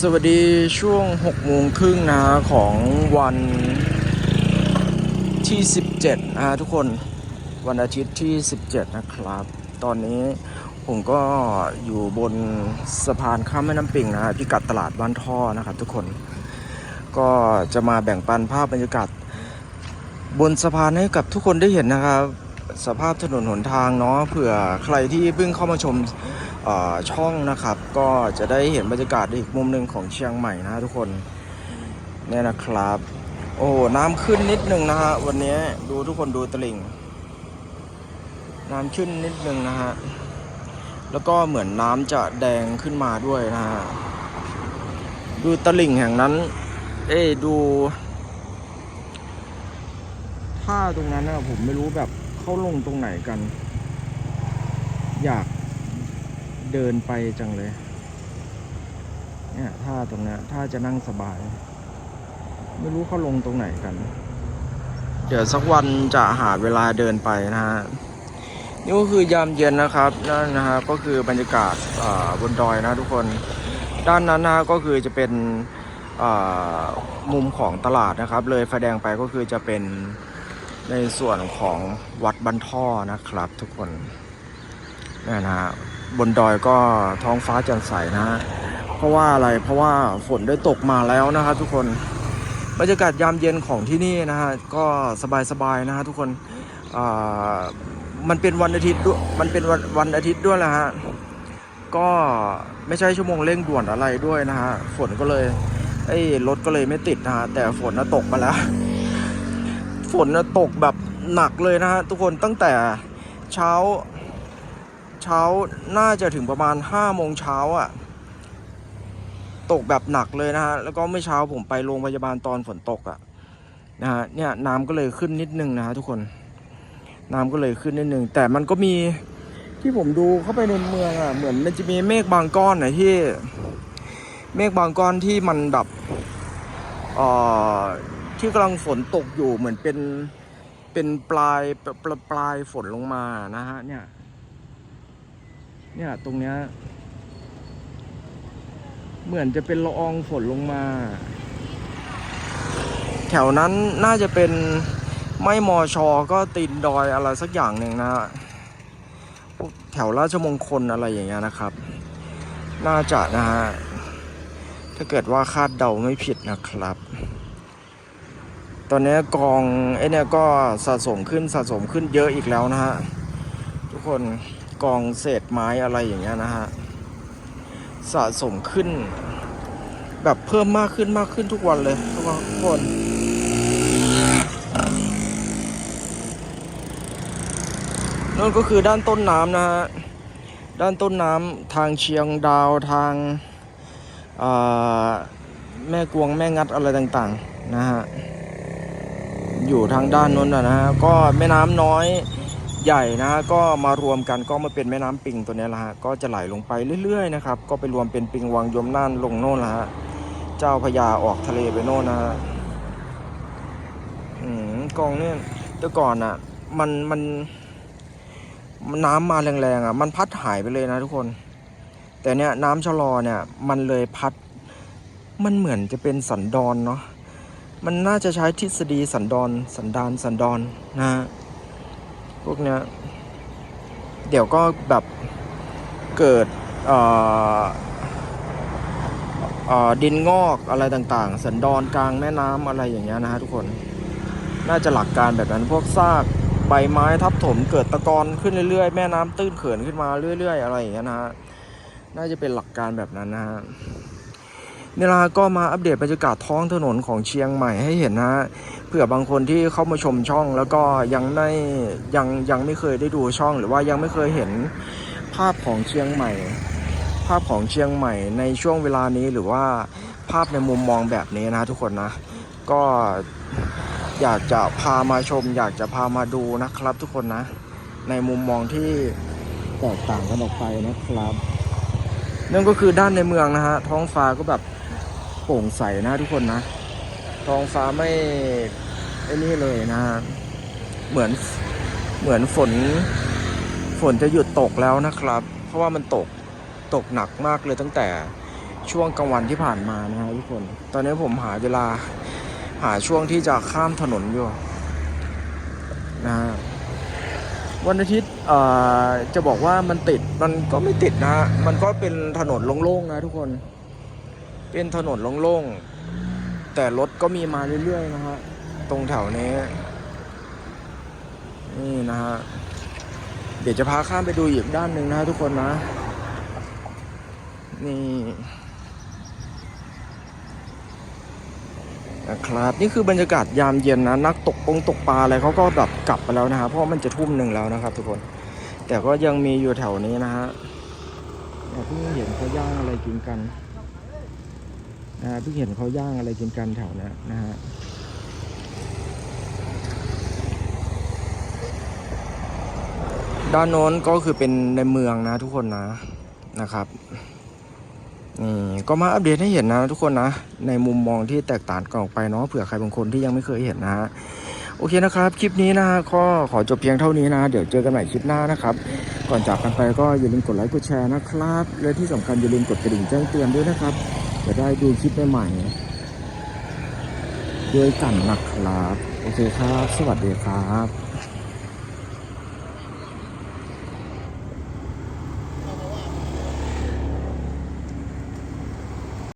สวัสดีช่วง6โมงครึ่งนะของวันที่ 17นะฮะทุกคนวันอาทิตย์ที่ 17 นะครับ ตอนนี้ผมก็อยู่บนสะพานข้ามแม่น้ำปิงนะพิกัดตลาดบ้านท่อนะครับทุกคน ก็จะมาแบ่งปันภาพบรรยากาศบนสะพานให้กับทุกคนได้เห็นนะครับ สภาพถนนหนทางเนาะเผื่อใครที่เพิ่งเข้ามาชม ช่องนะครับ ก็จะได้เห็นบรรยากาศอีกมุมหนึ่งของเชียงใหม่นะทุกคนเนี่ยนะครับ โอ้น้ำขึ้นนิดหนึ่งนะฮะวันนี้ดูทุกคนดูตลิ่ง น้ำขึ้นนิดหนึ่งนะฮะแล้วก็เหมือนน้ำจะแดงขึ้นมาด้วยนะฮะดูตลิ่งแห่งนั้น เอ้ดูท่าตรงนั้นนะผมไม่รู้แบบเข้าลงตรงไหนกัน อยาก เดินไปจังเลย เนี่ยท่าตรงนี้ยถ้าจะนั่งสบาย ไม่รู้เขาลงตรงไหนกัน เดี๋ยวสักวันจะหาเวลาเดินไปนะฮะ นี่ก็คือยามเย็นนะครับนั่นนะฮะก็คือบรรยากาศบนดอยนะทุกคน ด้านนั้นนะก็คือจะเป็นมุมของตลาดนะครับ เลยไฟแดงไปก็คือจะเป็นในส่วนของวัดบันท่อนะครับทุกคน นี่ยนะฮะบนดอยก็ท้องฟ้าแจ่มใสนะฮะเพราะว่าอะไรเพราะว่าฝนได้ตกมาแล้วนะครับทุกคนบรรยากาศยามเย็นของที่นี่นะฮะก็สบายๆนะฮะทุกคนมันเป็นวันอาทิตย์ด้วยมันเป็นวันวันอาทิตย์ด้วยแหละฮะก็ไม่ใช่ชั่วโมงเร่งด่วนอะไรด้วยนะฮะฝนก็เลยไอ้รถก็เลยไม่ติดนะฮะแต่ฝนน่ะตกมาแล้ว ฝนน่ะตกแบบหนักเลยนะฮะทุกคนตั้งแต่เช้า เช้าน่าจะถึงประมาณห้าโมงเช้าอะตกแบบหนักเลยนะฮะ แล้วก็เมื่อเช้าผมไปโรงพยาบาลตอนฝนตกอะนะฮะเนี่ยน้ำก็เลยขึ้นนิดนึงนะฮะทุกคน น้ำก็เลยขึ้นนิดนึง แต่มันก็มีที่ผมดูเข้าไปในเมืองอะเหมือนมันจะมีเมฆบางก้อนนะที่ เมฆบางก้อนที่มันแบบเอ่อที่กำลังฝนตกอยู่เหมือนเป็นเป็นปลายปลายปลายฝนลงมานะฮะเนี่ย เนี่ยตรงเนี้ยเหมือนจะเป็นละอองฝนลงมา แถวนั้นน่าจะเป็นไม่มอชอก็ตีนดอยอะไรสักอย่างหนึ่งนะฮะพวกแถวราชมงคลอะไรอย่างเงี้ยนะครับ น่าจะนะฮะถ้าเกิดว่าคาดเดาไม่ผิดนะครับ ตอนนี้กองไอเนี่ยก็สะสมขึ้นสะสมขึ้นเยอะอีกแล้วนะฮะทุกคน กองเศษไม้อะไรอย่างเงี้ยนะฮะ สะสมขึ้น แบบเพิ่มมากขึ้นมากขึ้นทุกวันเลยทุกคนนั่นก็คือด้านต้นน้ำนะฮะ ด้านต้นน้ำทางเชียงดาวทางาแม่กวงแม่งัดอะไรต่างๆนะฮะ อยู่ทางด้านนู้นนะฮะ ก็แม่น้ำน้อย ใหญ่นะก็มารวมกันก็มาเป็นแม่น้ำปิงตัวนี้ละฮะก็จะไหลลงไปเรื่อยๆนะครับก็ไปรวมเป็นปิงวังยมน่านลงโน่นละฮะเจ้าพญาออกทะเลไปโน่นนะฮะอืมกองเนี่ยแต่ก่อนอะ มันมันนน้ำมาแรงๆอะ มันพัดหายไปเลยนะทุกคน แต่เนี้ยน้ำชะลอเนี่ย มันเลยพัด มันเหมือนจะเป็นสันดอนเนาะมันน่าจะใช้ทฤษฎีสันดอนสันดานสันดอนนะฮะ พวกเนี้ยเดี๋ยวก็แบบเกิดเออเออดินงอกอะไรต่างๆ สันดอนกลางแม่น้ำอะไรอย่างเงี้ยนะฮะทุกคน น่าจะหลักการแบบนั้นพวกซากใบไม้ทับถมเกิดตะกอนขึ้นเรื่อยๆ แม่น้ำตื้นเขินขึ้นมาเรื่อย ๆ อะไรอย่างเงี้ยนะฮะ น่าจะเป็นหลักการแบบนั้นนะฮะ นี่ละก็มาอัปเดตบรรยากาศท้องถนนของเชียงใหม่ให้เห็นนะฮะเผื่อบางคนที่เข้ามาชมช่อง แล้วก็ยังไม่ยังยังไม่เคยได้ดูช่อง หรือว่ายังไม่เคยเห็นภาพของเชียงใหม่ ภาพของเชียงใหม่ในช่วงเวลานี้หรือว่าภาพในมุมมองแบบนี้นะทุกคนนะ ก็อยากจะพามาชม อยากจะพามาดูนะครับทุกคนนะ ในมุมมองที่แตกต่างกันออกไปนะครับนั่นก็คือด้านในเมืองนะฮะท้องฟ้าก็แบบ โปร่งใสนะทุกคนนะท้องฟ้าไม่ไอ้นี่เลยนะ เหมือนเหมือนฝนฝนจะหยุดตกแล้วนะครับ เพราะว่ามันตกตกหนักมากเลยตั้งแต่ช่วงกลางวันที่ผ่านมานะฮะทุกคน ตอนนี้ผมหาเวลาหาช่วงที่จะข้ามถนนอยู่นะวันอาทิตย์จะบอกว่ามันติดมันก็ไม่ติดนะ มันก็เป็นถนนโล่งๆนะทุกคน เป็นถนนโล่งๆ แต่รถก็มีมาเรื่อยๆนะฮะ ตรงแถวนี้ นี่นะฮะ เดี๋ยวจะพาข้ามไปดูอีกด้านหนึ่งนะฮะทุกคนนะ นี่นะครับนี่คือบรรยากาศยามเย็นนะนักตกปงตกปลาอะไรเขาก็แบบกลับไปแล้วนะฮะเพราะมันจะทุ่มหนึ่งแล้วนะครับ ทุกคน แต่ก็ยังมีอยู่แถวนี้นะฮะเพิ่งเห็นเขาย่างอะไรกินกัน นะฮะเพิ่งเห็นเขาย่างอะไรกินกันแถวนี้นะฮะด้านโน้นก็คือเป็นในเมืองนะทุกคนนะนะครับนี่ก็มาอัปเดตให้เห็นนะทุกคนนะ ในมุมมองที่แตกต่างกันออกไปเนาะเผื่อใครบางคนที่ยังไม่เคยเห็นนะฮะโอเคนะครับ คลิปนี้นะก็ขอจบเพียงเท่านี้นะ เดี๋ยวเจอกันใหม่คลิปหน้านะครับ ก่อนจากกันไปก็อย่าลืมกดไลค์กดแชร์นะครับ และที่สำคัญอย่าลืมกดกระดิ่งแจ้งเตือนด้วยนะครับ จะได้ดูคลิปใหม่ๆด้วยกันนะครับ โอเคครับ สวัสดีครับ